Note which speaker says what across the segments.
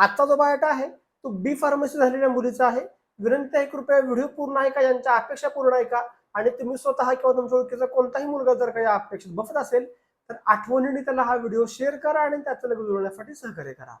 Speaker 1: आजचा जो बायोटा आहे तो बी फार्मसी झालेल्या मुलीचा आहे. विनंती आहे कृपया व्हिडिओ पूर्ण आहे का यांच्या अपेक्षा पूर्ण आहे का आणि तुम्ही स्वतः किंवा तुमच्या ओळखीचा कोणताही मुलगा जर का या अपेक्षित बसत असेल तर आठवणीने त्याला हा व्हिडिओ शेअर करा आणि त्याचं लग्न जुळवण्यासाठी सहकार्य करा.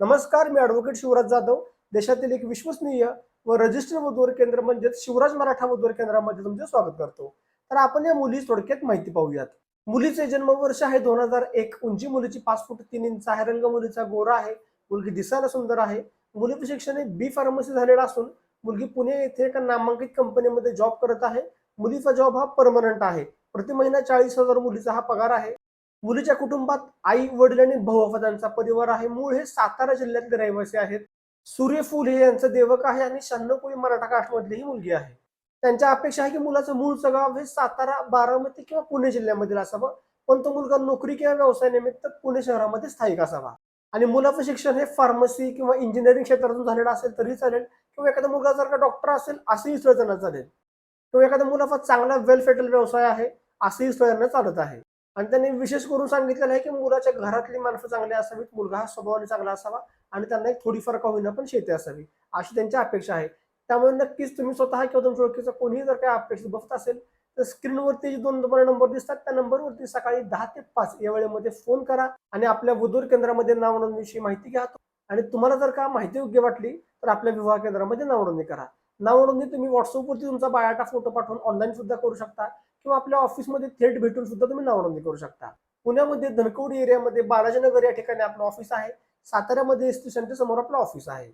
Speaker 1: नमस्कार मी ॲडव्होकेट शिवराज जाधव. देशातील एक विश्वसनीय व रजिस्टर वधूवर केंद्र म्हणजेच शिवराज मराठा वधूवर केंद्रामध्ये तुमचे स्वागत करतो. तर आपण या मुली थोडक्यात माहिती पाहूयात. मुलीचे जन्मवर्ष आहे दोन हजार एक. उंची मुलीची पाच फूट तीन इंच आहे. रंग मुलीचा गोरा आहे. मुलगी दिसायला सुंदर आहे. मुलीचं शिक्षण हे बी फार्मसी झालेलं असून मुलगी पुणे येथे एका नामांकित कंपनीमध्ये जॉब करत आहे. मुलीचा जॉब हा परमनंट आहे. प्रति महिना चाळीस हजार मुलीचा हा पगार आहे. मुलीच्या कुटुंबात आई वडील आणि भाऊ परिवार आहे. मूळ हे सातारा जिल्ह्यातले रहिवासी आहेत. सूर्यफूल हे यांचं देवक आहे आणि शहाण्णव कोळी मराठा कास्टमधली ही मुलगी आहे. त्यांच्या अपेक्षा आहे की मुलाचं मूळचं गाव हे सातारा बारामती किंवा पुणे जिल्ह्यामधील असावं. पण तो मुलगा नोकरी किंवा व्यवसायानिमित्त पुणे शहरामध्ये स्थायिक असावा. आणि मुलाचं शिक्षण हे फार्मसी किंवा इंजिनिअरिंग क्षेत्रातून झालेलं असेल तरी चालेल. किंवा एखादा मुलगा जर का डॉक्टर असेल असंही स्थळ त्यांना चालेल. किंवा एखादा मुलाचा चांगला वेल सेटल व्यवसाय आहे असंही स्थळ चालत आहे. आणि त्यांनी विशेष करून सांगितलेलं आहे की मुलाच्या घरातली माणसं चांगली असावीत मुलगा हा स्वभावाने चांगला असावा आणि त्यांना एक थोडीफार का होईना पण शेती असावी अशी त्यांची अपेक्षा आहे. त्यामुळे नक्कीच तुम्ही स्वतः किंवा तुमच्या ओळखीचा कोणीही जर काही अपेक्षित बघत असेल तर स्क्रीनवरती जे दोन तुम्हाला नंबर दिसतात त्या नंबरवरती सकाळी दहा ते पाच या वेळेमध्ये फोन करा आणि आपल्या वधूर केंद्रामध्ये नाव नोंदणीविषयी माहिती घ्या. आणि तुम्हाला जर का माहिती योग्य वाटली तर आपल्या विवाह केंद्रामध्ये नाव नोंदणी करा. नाव नोंदणी तुम्ही व्हॉट्सअपवरती तुमचा बायोटा फोटो पाठवून ऑनलाईन सुद्धा करू शकता किंवा आपल्या ऑफिसमध्ये थेट भेटून सुद्धा तुम्ही नाव नोंदणी करू शकता. पुण्यामध्ये धनकवडी एरियामध्ये बालाजीनगर या ठिकाणी आपलं ऑफिस आहे. साताऱ्यामध्ये स्टेशनच्या समोर आपलं ऑफिस आहे.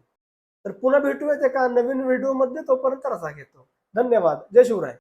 Speaker 1: तर पुन्हा भेटूयात एका नवीन व्हिडिओमध्ये तोपर्यंत रसा घेतो. धन्यवाद. जय शिवराय.